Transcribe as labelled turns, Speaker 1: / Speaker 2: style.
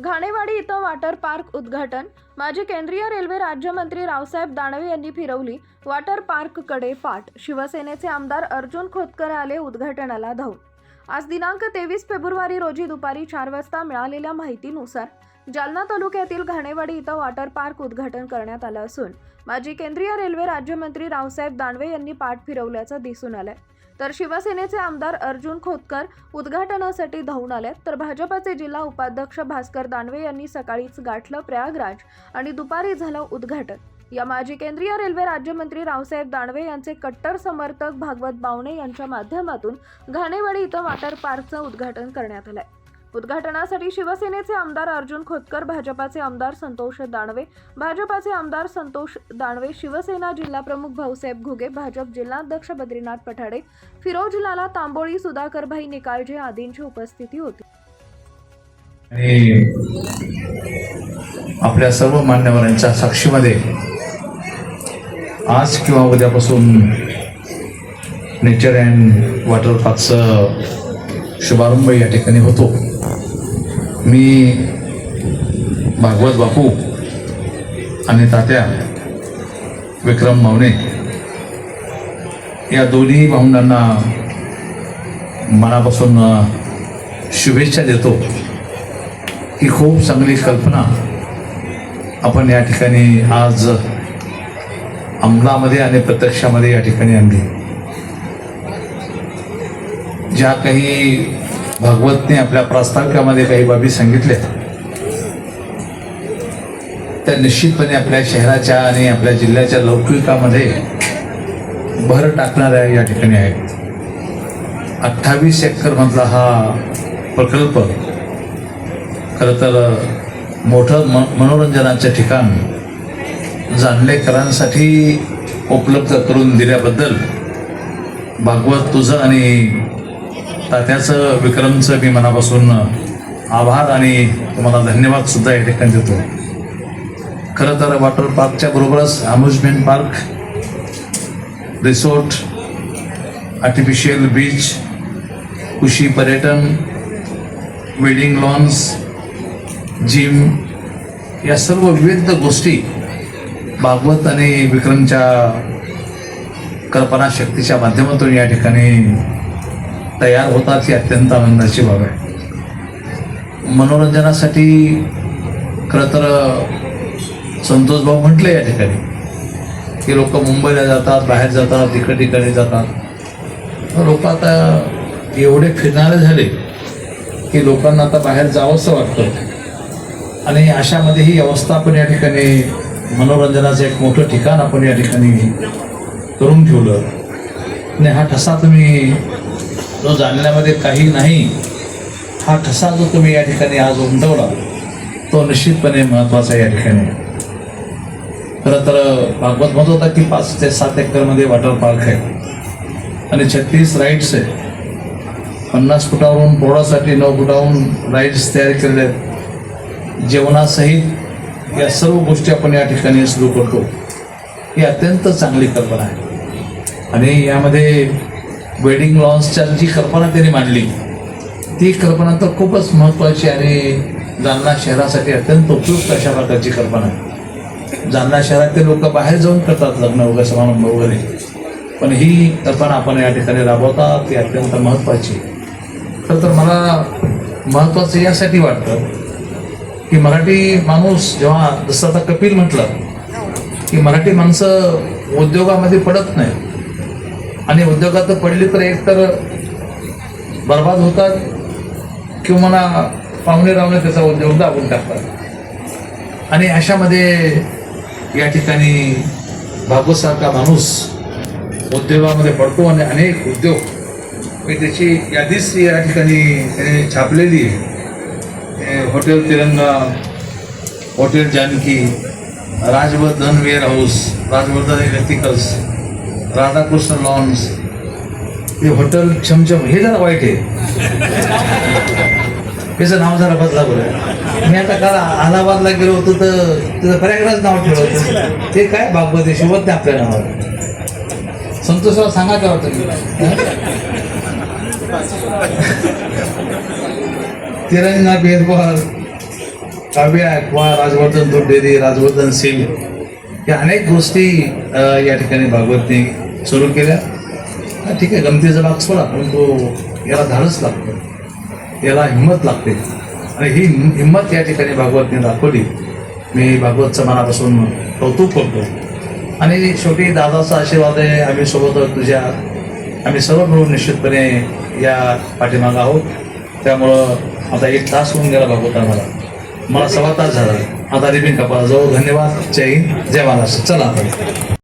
Speaker 1: घाणेवाडी इथं water park उद्घाटन. माजी केंद्रीय रेल्वे राज्यमंत्री रावसाहेब दानवे यांनी फिरवली वॉटर पार्ककडे पाठ. शिवसेनेचे आमदार अर्जुन खोतकर आले उद्घाटनाला धावून. आज दिनांक तेवीस फेब्रुवारी रोजी दुपारी चार वाजता मिळालेल्या माहितीनुसार जालना तालुक्यातील घाणेवाडी इथं वॉटर पार्क उद्घाटन करण्यात आलं असून माजी केंद्रीय रेल्वे राज्यमंत्री रावसाहेब दानवे यांनी पाठ फिरवल्याचं दिसून आलंय. तर शिवसेनेचे आमदार अर्जुन खोतकर उद्घाटनासाठी धावून आले तर भाजपाचे जिल्हा उपाध्यक्ष भास्कर दानवे यांनी सकाळीच गाठलं प्रयागराज आणि दुपारी झालं उद्घाटन. या माजी केंद्रीय रेल्वे राज्यमंत्री रावसाहेब दानवे यांचे कट्टर समर्थक भागवत बावणे यांच्या माध्यमातून घाणेवाडी इथं वॉटर पार्कचं उद्घाटन करण्यात आलंय. उद्घाटनासाठी शिवसेनेचे आमदार अर्जुन खोतकर भाजपाचे आमदार संतोष दानवे भाजपाचे आमदार संतोष दानवे शिवसेना जिल्हा प्रमुख भाऊसाहेब घुगे भाजप जिल्हाध्यक्ष बद्रीनाथ पठाडे फिरोज लाला तांबोळी सुधाकरभाई निकाळजे आदींची उपस्थिती होती.
Speaker 2: आपल्या सर्व मान्यवरांच्या साक्षीमध्ये आज किंवा उद्यापासून नेचर अँड वॉटर पार्कचं शुभारंभ या ठिकाणी होतो. मी भागवत बापू आणि तात्या विक्रम मावणे या दोन्ही भावंडांना मनापासून शुभेच्छा देतो ही खूप चांगली कल्पना आपण या ठिकाणी आज अंमलामध्ये आणि प्रत्यक्षामध्ये या ठिकाणी आणली. ज्या काही भागवतने आपल्या प्रास्ताविकामध्ये काही बाबी सांगितल्या त्या निश्चितपणे आपल्या शहराच्या आणि आपल्या जिल्ह्याच्या लौकिकामध्ये भर टाकणाऱ्या या ठिकाणी आहेत अठ्ठावीस एकरमधला हा प्रकल्प खरं तर मोठं म मनोरंजनाचं ठिकाण जानलेकरांसाठी उपलब्ध करून दिल्याबद्दल भागवत तुझं आणि तात्याचं विक्रमचं मी मनापासून आभार आणि तुम्हाला धन्यवाद सुद्धा या ठिकाणी देतो. खरं तर वॉटर पार्कच्या बरोबरच amusement park resort artificial beach कृषी पर्यटन वेडिंग लॉन्स जिम या सर्व विविध गोष्टी भागवत आणि विक्रमच्या कल्पनाशक्तीच्या माध्यमातून या ठिकाणी तयार होतात ही अत्यंत आनंदाची बाब आहे. मनोरंजनासाठी खरं तर संतोष भाऊ म्हटले या ठिकाणी की लोक मुंबईला जातात बाहेर जातात इकडे ठिकाणी जातात. लोक आता एवढे फिरणारे झाले की लोकांना आता बाहेर जावंसं वाटतं. आणि अशामध्ये ही अवस्था आपण या ठिकाणी मनोरंजनाचं एक मोठं ठिकाण आपण या ठिकाणी करून ठेवलं. आणि हा ठसा तुम्ही जो जाणण्यामध्ये काही नाही हा ठसा जो तुम्ही या ठिकाणी आज उमटवला तो निश्चितपणे महत्त्वाचा या ठिकाणी. खरं तर भागवत म्हणत होता की पाच ते सात एकरमध्ये वॉटर पार्क आहे. आणि छत्तीस राईड्स आहे. पन्नास फुटावरून पोळासाठी नऊ फुटावरून राईड्स तयार केलेले आहेत. जेवणासहित या सर्व गोष्टी आपण या ठिकाणी सुरू करतो. ही अत्यंत चांगली कल्पना आहे. आणि यामध्ये वेडिंग लॉन्सच्या जी कल्पना त्यांनी मांडली ती कल्पना तर खूपच महत्त्वाची आणि जालना शहरासाठी अत्यंत उपयुक्त अशा प्रकारची कल्पना आहे. जालना शहरातील लोक बाहेर जाऊन करतात लग्न वगैरे समारंभ वगैरे. पण ही कल्पना आपण या ठिकाणी राबवतात ती अत्यंत महत्त्वाची खरं तर मला महत्त्वाचं यासाठी वाटतं की मराठी माणूस जेव्हा जसं आता कपिल म्हटलं की मराठी माणसं उद्योगामध्ये पडत नाही आणि उद्योगात पडली तर एक तर बर्बाद होतात किंवा पाहुणे रावणे त्याचा उद्योग दाबून टाकतात. आणि अशामध्ये या ठिकाणी भागवतसारखा माणूस उद्योगामध्ये पडतो आणि अनेक उद्योग मी त्याची यादीच या ठिकाणी त्याने छापलेली आहे. हे hotel Tiranga hotel Janaki Rajvardhan warehouse Rajvardhan electricals Radhakrishna lawns. हे हॉटेल छमछम हे जरा वाईट आहे. त्याचं नाव जरा बदला बरं. मी आता काल अलाहाबादला गेलो होतो तर तिथं प्रयागराज नाव ठेवलं होतं. ते काय बागवत शिवत नाही आपल्या नावावर. संतोषराव सांगा काय होतं तिरंगा भेदभाव काव्या कुमार राजवर्धन दुर्डेरी राजवर्धन सिंग. या अनेक गोष्टी या ठिकाणी भागवतने सुरू केल्या. ठीक आहे गमतीचा भाग सोडा परंतु याला धाडस लागतं. याला हिंमत लागते. आणि ही हिंमत या ठिकाणी भागवतने दाखवली. मी भागवतचं मनापासून कौतुक करतो. आणि शेवटी दादाचा आशीर्वाद आहे आम्ही सोबत तुझ्या आम्ही सर्व मिळून निश्चितपणे या पाठीमागं आहोत. त्यामुळं आता एक तास होऊन गेला भागवत आम्हाला. मला सव्वा तास झाला. आता रिबिन कपाळाजवळ धन्यवाद. जय हिंद. जय महाराष्ट्र. चला आता.